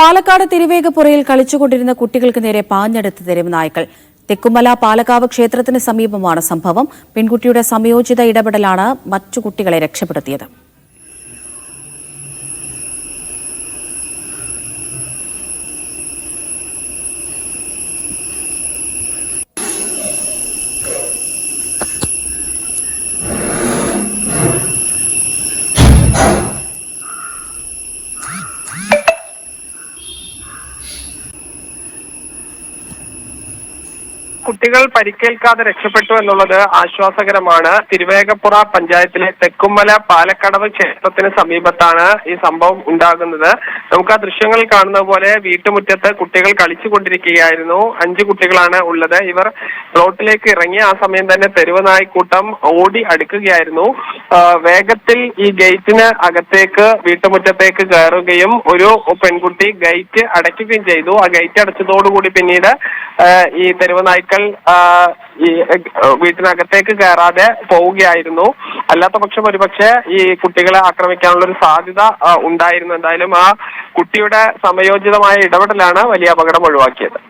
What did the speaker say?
പാലക്കാട് തിരുവേഗപ്പുറയിൽ കളിച്ചുകൊണ്ടിരുന്ന കുട്ടികൾക്ക് നേരെ പാഞ്ഞെടുത്ത തരും നായ്ക്കൾ. തെക്കുമല പാലക്കാവ് ക്ഷേത്രത്തിന് സമീപമാണ് സംഭവം. പെൺകുട്ടിയുടെ സമയോചിത ഇടപെടലാണ് മറ്റു കുട്ടികളെ രക്ഷപ്പെടുത്തിയത്. കുട്ടികൾ പരിക്കേൽക്കാതെ രക്ഷപ്പെട്ടു എന്നുള്ളത് ആശ്വാസകരമാണ്. തിരുവേഗപ്പുറ പഞ്ചായത്തിലെ തെക്കുമല പാലക്കടവ് ക്ഷേത്രത്തിന് സമീപത്താണ് ഈ സംഭവം ഉണ്ടാകുന്നത്. നമുക്ക് ആ ദൃശ്യങ്ങൾ കാണുന്ന പോലെ വീട്ടുമുറ്റത്ത് കുട്ടികൾ കളിച്ചുകൊണ്ടിരിക്കുകയായിരുന്നു. അഞ്ചു കുട്ടികളാണ് ഉള്ളത്. ഇവർ റോട്ടിലേക്ക് ഇറങ്ങി ആ സമയം തന്നെ തെരുവ് നായ്ക്കൂട്ടം ഓടി അടുക്കുകയായിരുന്നു. വേഗത്തിൽ ഈ ഗേറ്റിന് അകത്തേക്ക് വീട്ടുമുറ്റത്തേക്ക് കയറുകയും ഒരു പെൺകുട്ടി ഗേറ്റ് അടയ്ക്കുകയും ചെയ്തു. ആ ഗേറ്റ് അടച്ചതോടുകൂടി പിന്നീട് ഈ തെരുവ് നായ്ക്കൾ ഈ വീട്ടിനകത്തേക്ക് കയറാതെ പോവുകയായിരുന്നു. അല്ലാത്ത പക്ഷം ഒരുപക്ഷെ ഈ കുട്ടികളെ ആക്രമിക്കാനുള്ള ഒരു സാധ്യത ഉണ്ടായിരുന്നു. എന്തായാലും ആ കുട്ടിയുടെ സമയോചിതമായ ഇടപെടലാണ് വലിയ അപകടം ഒഴിവാക്കിയത്.